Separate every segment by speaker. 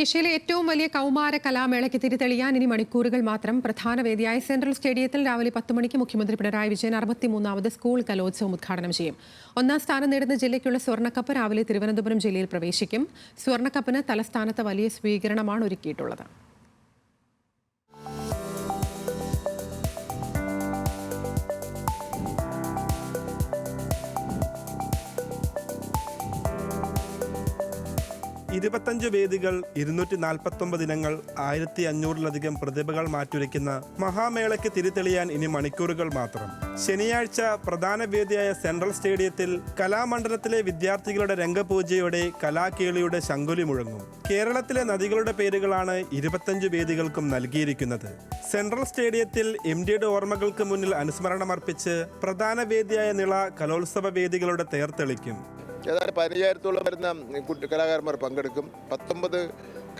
Speaker 1: ഏഷ്യയിലെ ഏറ്റവും വലിയ കൗമാര കലാമേളയ്ക്ക് തിരിതെളിയാൻ ഇനി മണിക്കൂറുകൾ മാത്രം. പ്രധാന വേദിയായ സെൻട്രൽ സ്റ്റേഡിയത്തിൽ രാവിലെ പത്ത് മണിക്ക് മുഖ്യമന്ത്രി പിണറായി വിജയൻ അറുപത്തിമൂന്നാമത് സ്കൂൾ കലോത്സവം ഉദ്ഘാടനം ചെയ്യും. ഒന്നാം സ്ഥാനം നേടുന്ന ജില്ലയ്ക്കുള്ള സ്വർണക്കപ്പ് രാവിലെ തിരുവനന്തപുരം ജില്ലയിൽ പ്രവേശിക്കും. സ്വർണക്കപ്പിന് തലസ്ഥാനത്ത് വലിയ സ്വീകരണമാണ് ഒരുക്കിയിട്ടുള്ളത്.
Speaker 2: ഇരുപത്തഞ്ച് വേദികൾ ഇരുന്നൂറ്റി നാൽപ്പത്തൊമ്പത് ഇനങ്ങൾ ആയിരത്തി അഞ്ഞൂറിലധികം പ്രതിഭകൾ മാറ്റുരയ്ക്കുന്ന മഹാമേളയ്ക്ക് തിരിതെളിയാൻ ഇനി മണിക്കൂറുകൾ മാത്രം. ശനിയാഴ്ച പ്രധാന വേദിയായ സെൻട്രൽ സ്റ്റേഡിയത്തിൽ കലാമണ്ഡലത്തിലെ വിദ്യാർത്ഥികളുടെ രംഗപൂജയോടെ കലാകേളിയുടെ ശങ്കുലി മുഴങ്ങും. കേരളത്തിലെ നദികളുടെ പേരുകളാണ് ഇരുപത്തഞ്ച് വേദികൾക്കും നൽകിയിരിക്കുന്നത്. സെൻട്രൽ സ്റ്റേഡിയത്തിൽ എം ഡിയുടെ ഓർമ്മകൾക്ക് മുന്നിൽ അനുസ്മരണമർപ്പിച്ച് പ്രധാന വേദിയായ നിള കലോത്സവ വേദികളുടെ തേർത്തെളിക്കും
Speaker 3: ഏതാണ്ട് പതിനയ്യായിരത്തോളം വരുന്ന കലാകാരന്മാർ പങ്കെടുക്കും. പത്തൊമ്പത്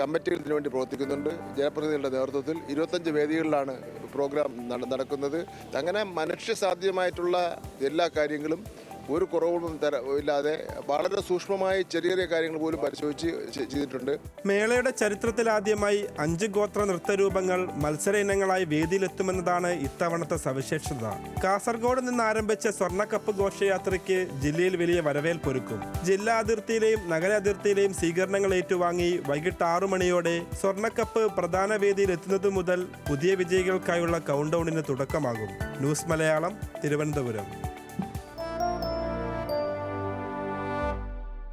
Speaker 3: കമ്മിറ്റികൾ ഇതിനു വേണ്ടി പ്രവർത്തിക്കുന്നുണ്ട്. ജനപ്രതിനിധികളുടെ നേതൃത്വത്തിൽ ഇരുപത്തഞ്ച് വേദികളിലാണ് പ്രോഗ്രാം നട- നടക്കുന്നത്. അങ്ങനെ മനുഷ്യസാധ്യമായിട്ടുള്ള എല്ലാ കാര്യങ്ങളും ഒരു കുറവൊന്നും തര ഇല്ലാതെ വളരെ സൂക്ഷ്മമായി ചെറിയ ചെറിയ കാര്യങ്ങൾ പോലും പരിശോധിച്ച് ചെയ്തിട്ടുണ്ട്.
Speaker 2: മേളയുടെ ചരിത്രത്തിലാദ്യമായി അഞ്ച് ഗോത്ര നൃത്തരൂപങ്ങൾ മത്സര ഇനങ്ങളായി വേദിയിലെത്തുമെന്നതാണ് ഇത്തവണത്തെ സവിശേഷത. കാസർഗോഡ് നിന്ന് ആരംഭിച്ച സ്വർണക്കപ്പ് ഘോഷയാത്രയ്ക്ക് ജില്ലയിൽ വലിയ വരവേൽപ്പൊരുക്കും ജില്ലാ അതിർത്തിയിലെയും നഗര അതിർത്തിയിലെയും സ്വീകരണങ്ങൾ ഏറ്റുവാങ്ങി വൈകിട്ട് ആറു മണിയോടെ സ്വർണക്കപ്പ് പ്രധാന വേദിയിൽ എത്തുന്നത് മുതൽ പുതിയ വിജയികൾക്കായുള്ള കൗണ്ട് ഡൗണിന് തുടക്കമാകും. ന്യൂസ് മലയാളം തിരുവനന്തപുരം.